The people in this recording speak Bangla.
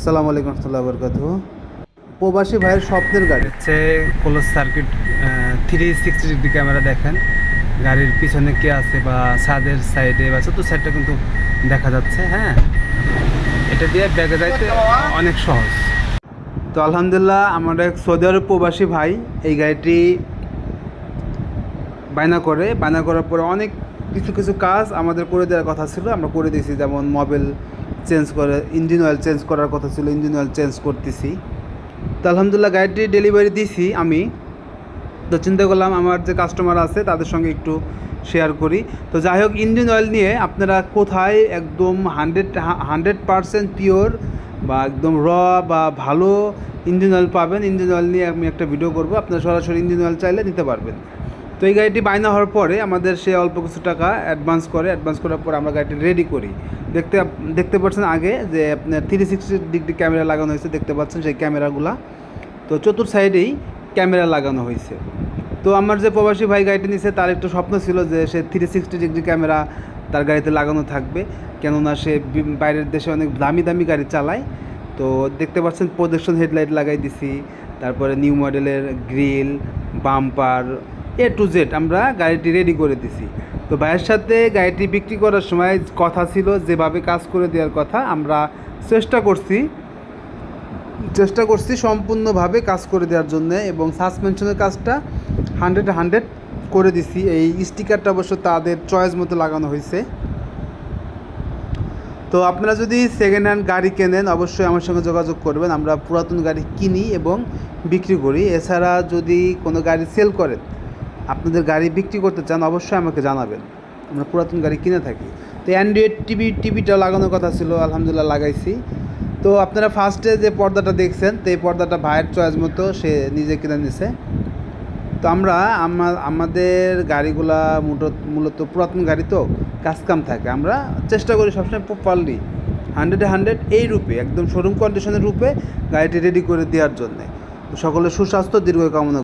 আসসালামু আলাইকুম রহমতুল্লাহ বরকাত প্রবাসী ভাইয়ের স্বপ্নের গাড়ি। হচ্ছে close circuit three sixty degree camera দেখেন। গাড়ির পিছনে কে আছে বা ছাদের সাইডে বা চতুর্থ সাইডটা কিন্তু দেখা যাচ্ছে হ্যাঁ? এটা দিয়ে ব্যাগে যাইতে অনেক সহজ। তো আলহামদুলিল্লাহ আমার এক সৌদি আরব প্রবাসী ভাই এই গাড়িটি বায়না করে। বায়না করার পরে অনেক কিছু কিছু কাজ আমাদের করে দেওয়ার কথা ছিল। আমরা করে দিয়েছি যেমন মোবাইল চেঞ্জ করে, ইঞ্জিন অয়েল চেঞ্জ করার কথা ছিল, ইঞ্জিন অয়েল চেঞ্জ করতেছি। তো আলহামদুলিল্লাহ গাড়িটি ডেলিভারি দিয়েছি আমি। তো চিন্তা করলাম আমার যে কাস্টমার আছে, তাদের সঙ্গে একটু শেয়ার করি। তো যাই হোক, ইঞ্জিন অয়েল নিয়ে আপনারা কোথায় একদম হান্ড্রেড হান্ড্রেড পারসেন্ট পিওর বা একদম র বা ভালো ইঞ্জিন অয়েল পাবেন, ইঞ্জিন অয়েল নিয়ে আমি একটা ভিডিও করব। আপনারা সরাসরি ইঞ্জিন অয়েল চাইলে নিতে পারবেন। তো এই গাড়িটি বায়না হওয়ার পরে আমাদের সে অল্প কিছু টাকা অ্যাডভান্স করে অ্যাডভান্স করার পর আমরা গাড়িটি রেডি করি। দেখতে দেখতে পাচ্ছেন আগে যে, আপনার থ্রি সিক্সটি ডিগ্রি ক্যামেরা লাগানো হয়েছে, দেখতে পাচ্ছেন সেই ক্যামেরাগুলা তো চতুর সাইডেই ক্যামেরা লাগানো হয়েছে। তো আমার যে প্রবাসী ভাই গাড়িটি নিছে, তার একটু স্বপ্ন ছিল যে সে থ্রি সিক্সটি ডিগ্রি ক্যামেরা তার গাড়িতে লাগানো থাকবে। কেননা সে বাইরের দেশে অনেক দামি দামি গাড়ি চালায়। তো দেখতে পাচ্ছেন প্রজেকশন হেডলাইট লাগাই দিছি। তারপরে নিউ মডেলের grille bumper A to Z আমরা গাড়িটি রেডি করে দিছি। তো ভাইয়ের সাথে গাড়িটি বিক্রি করার সময় কথা ছিল, যেভাবে কাজ করে দেওয়ার কথা আমরা চেষ্টা করছি। চেষ্টা করছি সম্পূর্ণভাবে কাজ করে দেওয়ার জন্য এবং সাসপেনশনের কাজটা হান্ড্রেড হান্ড্রেড করে দিছি। এই স্টিকারটা অবশ্য তাদের চয়েস মতো লাগানো হয়েছে। তো আপনারা যদি সেকেন্ড হ্যান্ড গাড়ি কেনেন, অবশ্যই আমার সঙ্গে যোগাযোগ করবেন। আমরা পুরাতন গাড়ি কিনি এবং বিক্রি করি। এছাড়া যদি কোনো গাড়ি সেল করেন আপনাদের গাড়ি বিক্রি করতে চান, অবশ্যই আমাকে জানাবেন। আমরা পুরাতন গাড়ি কিনে থাকি। তো অ্যান্ড্রয়েড টিভি টিভিটা লাগানোর কথা ছিল, আলহামদুলিল্লাহ লাগাইছি। তো আপনারা ফার্স্টে যে পর্দাটা দেখছেন, তো এই পর্দাটা ভাইয়ের চয়েস মতো সে নিজে কিনে নিছে। তো আমরা আমাদের গাড়িগুলা মূলত মূলত পুরাতন গাড়ি তো, কাজকাম থাকে। আমরা চেষ্টা করি সবসময় প্রপারলি হান্ড্রেডে হান্ড্রেড এই রূপে, একদম শোরুম কন্ডিশনের রূপে গাড়িটি রেডি করে দেওয়ার জন্যে। সকলের সুস্বাস্থ্য, দীর্ঘ কামনা